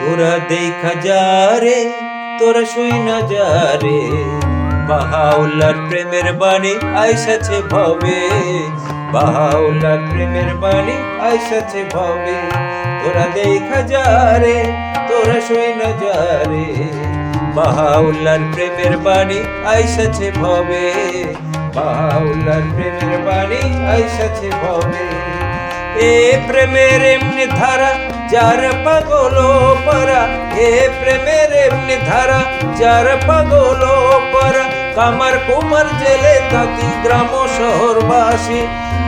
তোরা দেখা যা রে তোরা শুই না যা রে বাহাউল্লার প্রেমের বাণী আইসাছে ভবে, বাহাউল্লার প্রেমের বাণী আইসাছে ভবে। তোরা দেখা যা রে তোরা শুই না যা রে বাহাউল্লার প্রেমের বাণী আইসাছে ভবে, বাহাউল্লার প্রেমের বাণী আইসাছে ভবে। এ প্রেমের এমনি ধারা, যার পাগল পারা। এ প্রেমের এমনি ধারা, যার পাগল পারা। কামার কুমার জেলে তাতি গ্রাম শহরবাসী।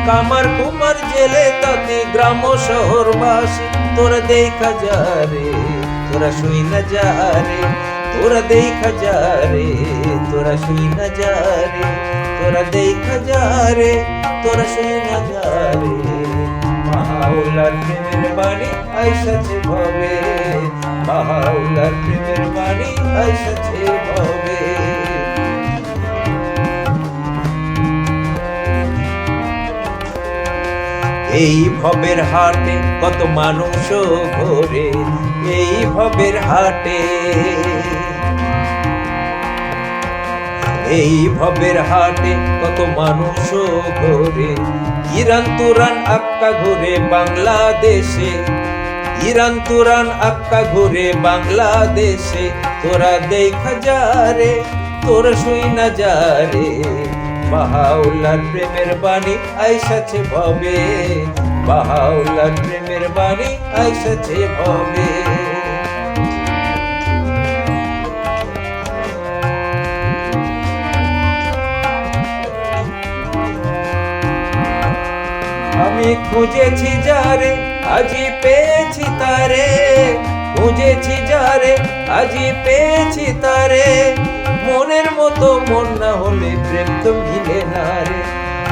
কামার কুমার জেলে তাতি গ্রাম শহরবাসী। তোরা দেখা যা রে, তোরা শুই না যা রে, তোরা দেখা যা রে, তোরা শুই না যা রে, তোরা দেখা যা রে, তোরা শুই না যা রে। বাহাউলার প্রেমের বাণী আইসাছে ভবে। বাহাউলার প্রেমের বাণী আইসাছে ভবে। এই ভবের হাটে কত মানুষ ঘোরে, এই ভবের হাটে এই ভবের হাটে কত মানুষ ঘোরে। ইরান তুরান আক্কা ঘুরে বাংলাদেশে। ইরান তুরান আক্কা ঘুরে বাংলাদেশে। তোরা দেখা যা রে তোরা শুই না যা রে বাহাউল্লার প্রেমের বাণী আইসাছে ভবে। বাহাউল্লার প্রেমের বাণী আইসাছে ভবে। আমি খুঁজেছি যারে, আজি পেয়েছি তারে। খুঁজেছি যারে, আজি পেয়েছি তারে। মনের মতো মন না হলে প্রেম তো মিলে না রে।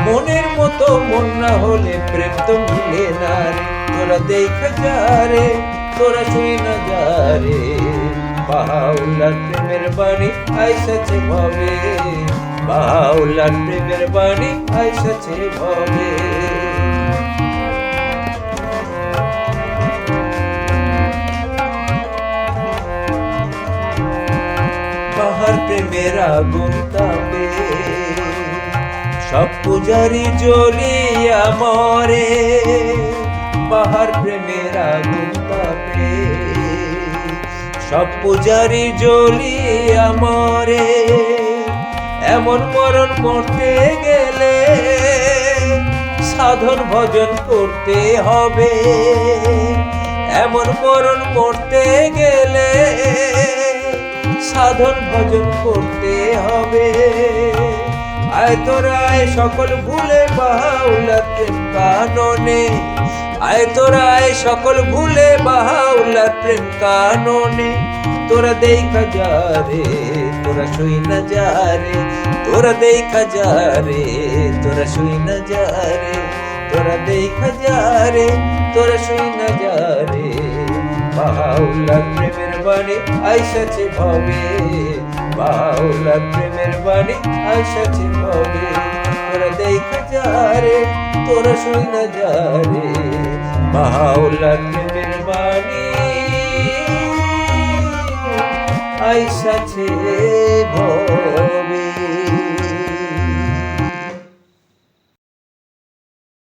মনের মতো মন না হলে প্রেম তো মিলে না রে। তোরা দেখা যা রে তোরা শুই না যা রে বাউলার প্রেমের বাণী আইসাছে ভবে। বাউলার প্রেমের বাণী আইসাছে ভবে। প্রেমের আগুন তাপে সব পূজারি জ্বলিয়া মরে, বাহার প্রেমের আগুন সব পূজারি জ্বলিয়া মরে, এমন মরণ করতে গেলে সাধন ভজন করতে হবে। এমন মরণ করতে গেলে সাধন ভজন করতে হবে। আয় তোরায় সকল ভুলে বাহাউলার প্রেম কাননে। আয় তোরায় সকল ভুলে বাহাউলার প্রেম কাননে। তোরা দেখা যা তোরা শুই না যা তোরা দেখা যা তোরা শুই না যা তোরা দেখা যা তোরা শুই না যা প্রেমের বাণী আইসাছে ভবে, বাউলা প্রেমের বাণী আইসাছে ভবে। তোরা দেখা যারে, তোরা শুই না যারে, বাউলা প্রেমের বাণী আইসাছে ভবে।